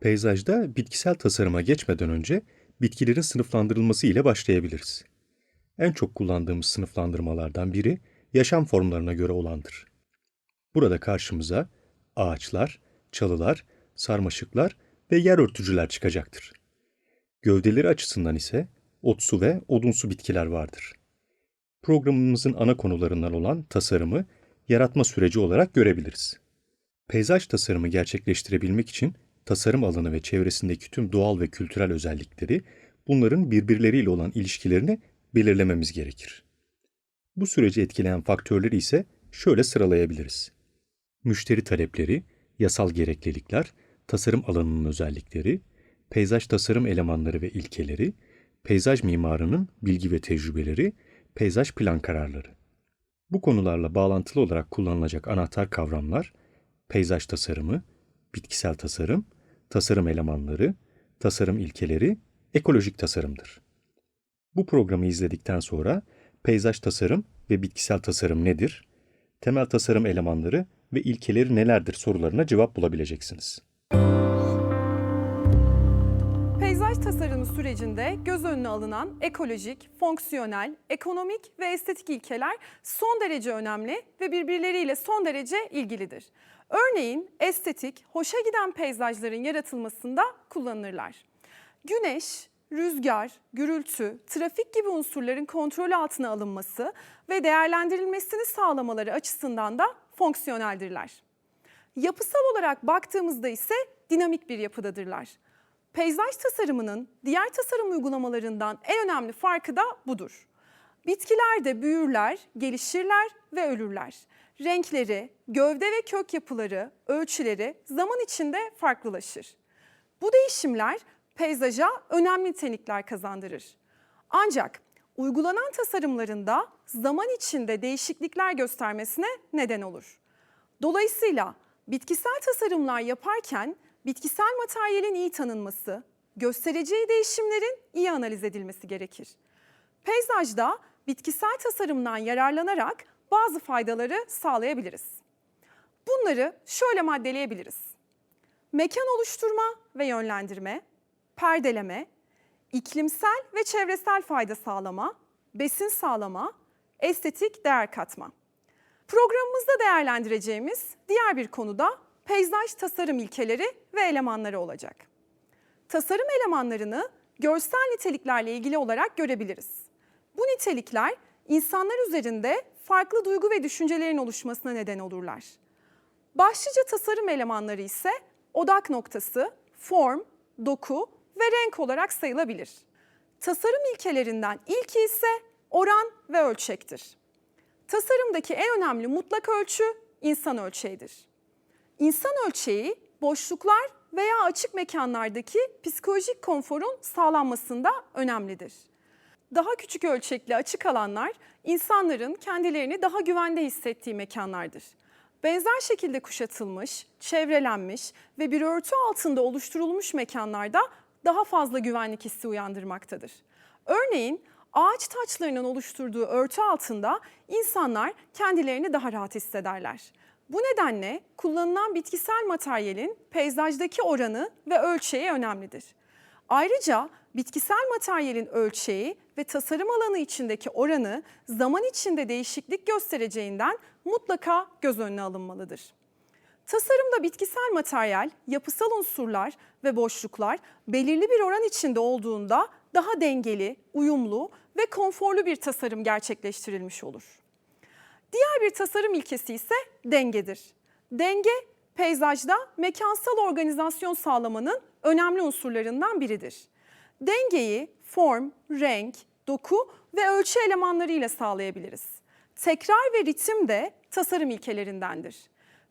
Peyzajda bitkisel tasarıma geçmeden önce bitkilerin sınıflandırılması ile başlayabiliriz. En çok kullandığımız sınıflandırmalardan biri yaşam formlarına göre olandır. Burada karşımıza ağaçlar, çalılar, sarmaşıklar ve yer örtücüler çıkacaktır. Gövdeleri açısından ise otsu ve odunsu bitkiler vardır. Programımızın ana konularından olan tasarımı yaratma süreci olarak görebiliriz. Peyzaj tasarımı gerçekleştirebilmek için tasarım alanı ve çevresindeki tüm doğal ve kültürel özellikleri, bunların birbirleriyle olan ilişkilerini belirlememiz gerekir. Bu süreci etkileyen faktörleri ise şöyle sıralayabiliriz. Müşteri talepleri, yasal gereklilikler, tasarım alanının özellikleri, peyzaj tasarım elemanları ve ilkeleri, peyzaj mimarının bilgi ve tecrübeleri, peyzaj plan kararları. Bu konularla bağlantılı olarak kullanılacak anahtar kavramlar, peyzaj tasarımı, bitkisel tasarım, tasarım elemanları, tasarım ilkeleri, ekolojik tasarımdır. Bu programı izledikten sonra peyzaj tasarım ve bitkisel tasarım nedir? Temel tasarım elemanları ve ilkeleri nelerdir sorularına cevap bulabileceksiniz. Peyzaj tasarımı sürecinde göz önüne alınan ekolojik, fonksiyonel, ekonomik ve estetik ilkeler son derece önemli ve birbirleriyle son derece ilgilidir. Örneğin estetik, hoşa giden peyzajların yaratılmasında kullanılırlar. Güneş, rüzgar, gürültü, trafik gibi unsurların kontrol altına alınması ve değerlendirilmesini sağlamaları açısından da fonksiyoneldirler. Yapısal olarak baktığımızda ise dinamik bir yapıdadırlar. Peyzaj tasarımının diğer tasarım uygulamalarından en önemli farkı da budur. Bitkiler de büyürler, gelişirler ve ölürler. Renkleri, gövde ve kök yapıları, ölçüleri zaman içinde farklılaşır. Bu değişimler peyzaja önemli nitelikler kazandırır. Ancak uygulanan tasarımlarında zaman içinde değişiklikler göstermesine neden olur. Dolayısıyla bitkisel tasarımlar yaparken bitkisel materyalin iyi tanınması, göstereceği değişimlerin iyi analiz edilmesi gerekir. Peyzajda bitkisel tasarımdan yararlanarak bazı faydaları sağlayabiliriz. Bunları şöyle maddeleyebiliriz. Mekan oluşturma ve yönlendirme, perdeleme, iklimsel ve çevresel fayda sağlama, besin sağlama, estetik değer katma. Programımızda değerlendireceğimiz diğer bir konu da peyzaj tasarım ilkeleri ve elemanları olacak. Tasarım elemanlarını görsel niteliklerle ilgili olarak görebiliriz. Bu nitelikler insanlar üzerinde farklı duygu ve düşüncelerin oluşmasına neden olurlar. Başlıca tasarım elemanları ise odak noktası, form, doku ve renk olarak sayılabilir. Tasarım ilkelerinden ilki ise oran ve ölçektir. Tasarımdaki en önemli mutlak ölçü insan ölçeğidir. İnsan ölçeği boşluklar veya açık mekanlardaki psikolojik konforun sağlanmasında önemlidir. Daha küçük ölçekli açık alanlar insanların kendilerini daha güvende hissettiği mekanlardır. Benzer şekilde kuşatılmış, çevrelenmiş ve bir örtü altında oluşturulmuş mekanlarda daha fazla güvenlik hissi uyandırmaktadır. Örneğin ağaç taçlarının oluşturduğu örtü altında insanlar kendilerini daha rahat hissederler. Bu nedenle kullanılan bitkisel materyalin peyzajdaki oranı ve ölçeği önemlidir. Ayrıca bitkisel materyalin ölçeği ve tasarım alanı içindeki oranı zaman içinde değişiklik göstereceğinden mutlaka göz önüne alınmalıdır. Tasarımda bitkisel materyal, yapısal unsurlar ve boşluklar belirli bir oran içinde olduğunda daha dengeli, uyumlu ve konforlu bir tasarım gerçekleştirilmiş olur. Diğer bir tasarım ilkesi ise dengedir. Denge peyzajda mekansal organizasyon sağlamanın önemli unsurlarından biridir. Dengeyi form, renk, doku ve ölçü elemanlarıyla sağlayabiliriz. Tekrar ve ritim de tasarım ilkelerindendir.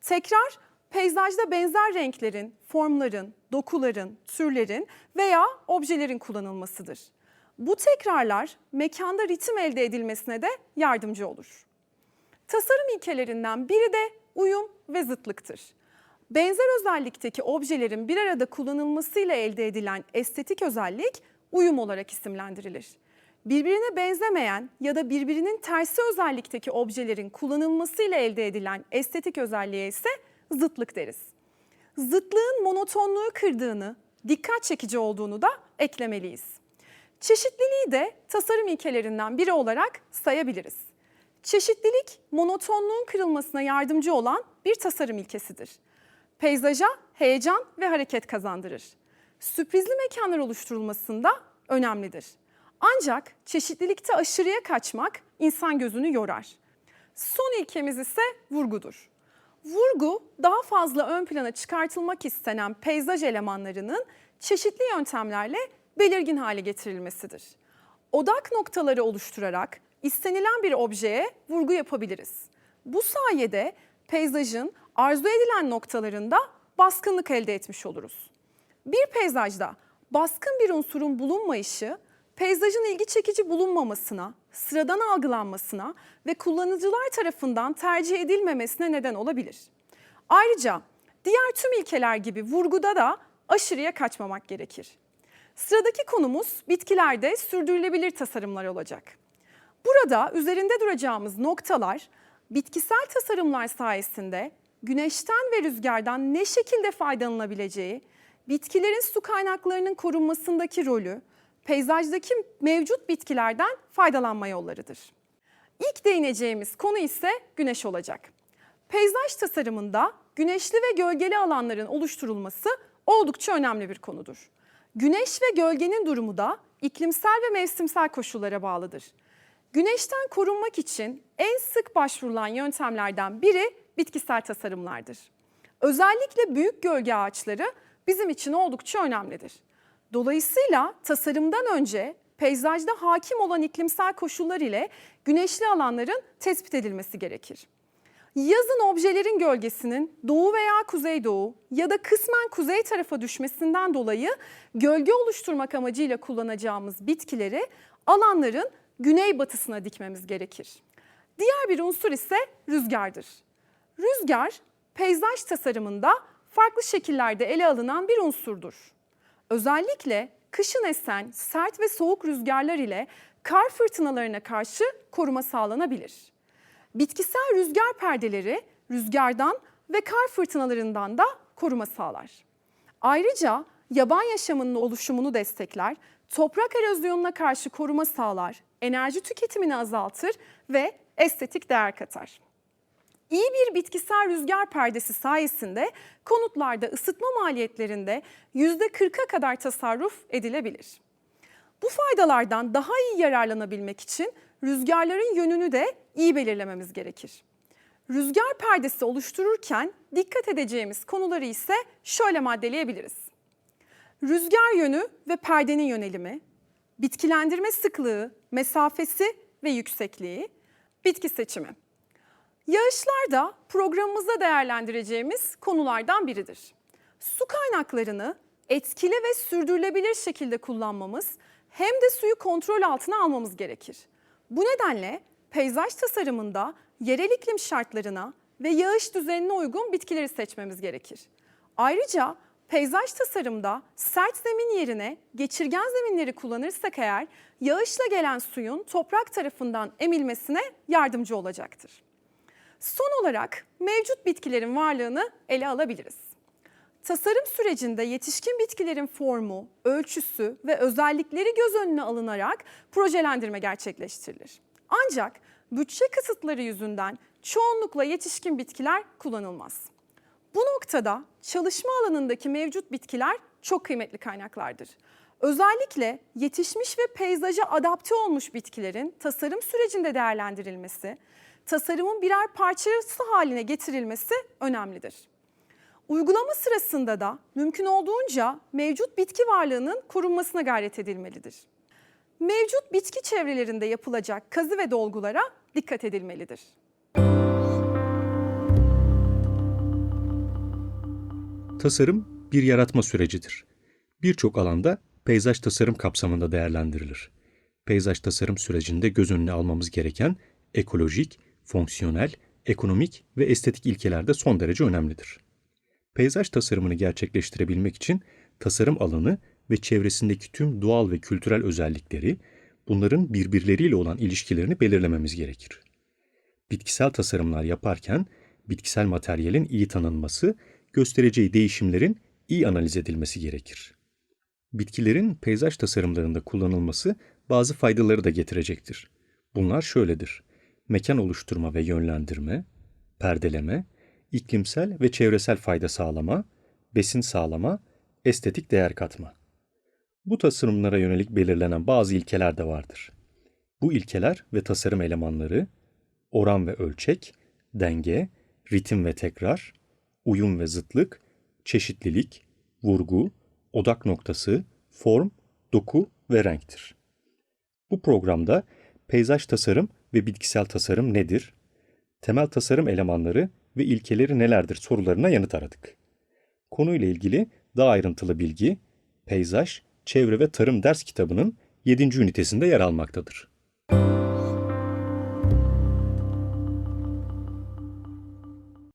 Tekrar peyzajda benzer renklerin, formların, dokuların, türlerin veya objelerin kullanılmasıdır. Bu tekrarlar mekanda ritim elde edilmesine de yardımcı olur. Tasarım ilkelerinden biri de uyum ve zıtlıktır. Benzer özellikteki objelerin bir arada kullanılmasıyla elde edilen estetik özellik uyum olarak isimlendirilir. Birbirine benzemeyen ya da birbirinin tersi özellikteki objelerin kullanılmasıyla elde edilen estetik özelliğe ise zıtlık deriz. zıtlığın monotonluğu kırdığını, dikkat çekici olduğunu da eklemeliyiz. Çeşitliliği de tasarım ilkelerinden biri olarak sayabiliriz. Çeşitlilik, monotonluğun kırılmasına yardımcı olan bir tasarım ilkesidir. Peyzaja heyecan ve hareket kazandırır. Sürprizli mekanlar oluşturulmasında önemlidir. Ancak çeşitlilikte aşırıya kaçmak insan gözünü yorar. Son ilkemiz ise vurgudur. Vurgu, daha fazla ön plana çıkartılmak istenen peyzaj elemanlarının çeşitli yöntemlerle belirgin hale getirilmesidir. Odak noktaları oluşturarak istenilen bir objeye vurgu yapabiliriz. Bu sayede peyzajın arzu edilen noktalarında baskınlık elde etmiş oluruz. Bir peyzajda baskın bir unsurun bulunmayışı, peyzajın ilgi çekici bulunmamasına, sıradan algılanmasına ve kullanıcılar tarafından tercih edilmemesine neden olabilir. Ayrıca diğer tüm ilkeler gibi vurguda da aşırıya kaçmamak gerekir. Sıradaki konumuz bitkilerde sürdürülebilir tasarımlar olacak. Burada üzerinde duracağımız noktalar bitkisel tasarımlar sayesinde güneşten ve rüzgardan ne şekilde faydalanabileceği, bitkilerin su kaynaklarının korunmasındaki rolü, peyzajdaki mevcut bitkilerden faydalanma yollarıdır. İlk değineceğimiz konu ise güneş olacak. Peyzaj tasarımında güneşli ve gölgeli alanların oluşturulması oldukça önemli bir konudur. Güneş ve gölgenin durumu da iklimsel ve mevsimsel koşullara bağlıdır. Güneşten korunmak için en sık başvurulan yöntemlerden biri bitkisel tasarımlardır. Özellikle büyük gölge ağaçları bizim için oldukça önemlidir. Dolayısıyla tasarımdan önce peyzajda hakim olan iklimsel koşullar ile güneşli alanların tespit edilmesi gerekir. Yazın objelerin gölgesinin doğu veya kuzeydoğu ya da kısmen kuzey tarafa düşmesinden dolayı gölge oluşturmak amacıyla kullanacağımız bitkileri alanların güneybatısına dikmemiz gerekir. Diğer bir unsur ise rüzgardır. Rüzgar peyzaj tasarımında farklı şekillerde ele alınan bir unsurdur. Özellikle kışın esen sert ve soğuk rüzgarlar ile kar fırtınalarına karşı koruma sağlanabilir. Bitkisel rüzgar perdeleri rüzgardan ve kar fırtınalarından da koruma sağlar. Ayrıca yaban yaşamının oluşumunu destekler, toprak erozyonuna karşı koruma sağlar, enerji tüketimini azaltır ve estetik değer katar. İyi bir bitkisel rüzgar perdesi sayesinde konutlarda ısıtma maliyetlerinde %40'a kadar tasarruf edilebilir. Bu faydalardan daha iyi yararlanabilmek için rüzgarların yönünü de iyi belirlememiz gerekir. Rüzgar perdesi oluştururken dikkat edeceğimiz konuları ise şöyle maddeleyebiliriz. Rüzgar yönü ve perdenin yönelimi, bitkilendirme sıklığı, mesafesi ve yüksekliği, bitki seçimi. Yağışlar da programımızda değerlendireceğimiz konulardan biridir. Su kaynaklarını etkili ve sürdürülebilir şekilde kullanmamız hem de suyu kontrol altına almamız gerekir. Bu nedenle peyzaj tasarımında yerel iklim şartlarına ve yağış düzenine uygun bitkileri seçmemiz gerekir. Ayrıca peyzaj tasarımda sert zemin yerine geçirgen zeminleri kullanırsak eğer yağışla gelen suyun toprak tarafından emilmesine yardımcı olacaktır. Son olarak mevcut bitkilerin varlığını ele alabiliriz. Tasarım sürecinde yetişkin bitkilerin formu, ölçüsü ve özellikleri göz önüne alınarak projelendirme gerçekleştirilir. Ancak bütçe kısıtları yüzünden çoğunlukla yetişkin bitkiler kullanılmaz. Bu noktada çalışma alanındaki mevcut bitkiler çok kıymetli kaynaklardır. Özellikle yetişmiş ve peyzaja adapte olmuş bitkilerin tasarım sürecinde değerlendirilmesi, tasarımın birer parçası haline getirilmesi önemlidir. Uygulama sırasında da mümkün olduğunca mevcut bitki varlığının korunmasına gayret edilmelidir. Mevcut bitki çevrelerinde yapılacak kazı ve dolgulara dikkat edilmelidir. Tasarım bir yaratma sürecidir. Birçok alanda peyzaj tasarım kapsamında değerlendirilir. Peyzaj tasarım sürecinde göz önüne almamız gereken ekolojik, fonksiyonel, ekonomik ve estetik ilkeler de son derece önemlidir. Peyzaj tasarımını gerçekleştirebilmek için tasarım alanı ve çevresindeki tüm doğal ve kültürel özellikleri, bunların birbirleriyle olan ilişkilerini belirlememiz gerekir. Bitkisel tasarımlar yaparken bitkisel materyalin iyi tanınması, göstereceği değişimlerin iyi analiz edilmesi gerekir. Bitkilerin peyzaj tasarımlarında kullanılması bazı faydaları da getirecektir. Bunlar şöyledir. Mekan oluşturma ve yönlendirme, perdeleme, iklimsel ve çevresel fayda sağlama, besin sağlama, estetik değer katma. Bu tasarımlara yönelik belirlenen bazı ilkeler de vardır. Bu ilkeler ve tasarım elemanları oran ve ölçek, denge, ritim ve tekrar, uyum ve zıtlık, çeşitlilik, vurgu, odak noktası, form, doku ve renktir. Bu programda peyzaj tasarım ve bitkisel tasarım nedir? Temel tasarım elemanları ve ilkeleri nelerdir sorularına yanıt aradık. Konuyla ilgili daha ayrıntılı bilgi Peyzaj, Çevre ve Tarım ders kitabının 7. ünitesinde yer almaktadır.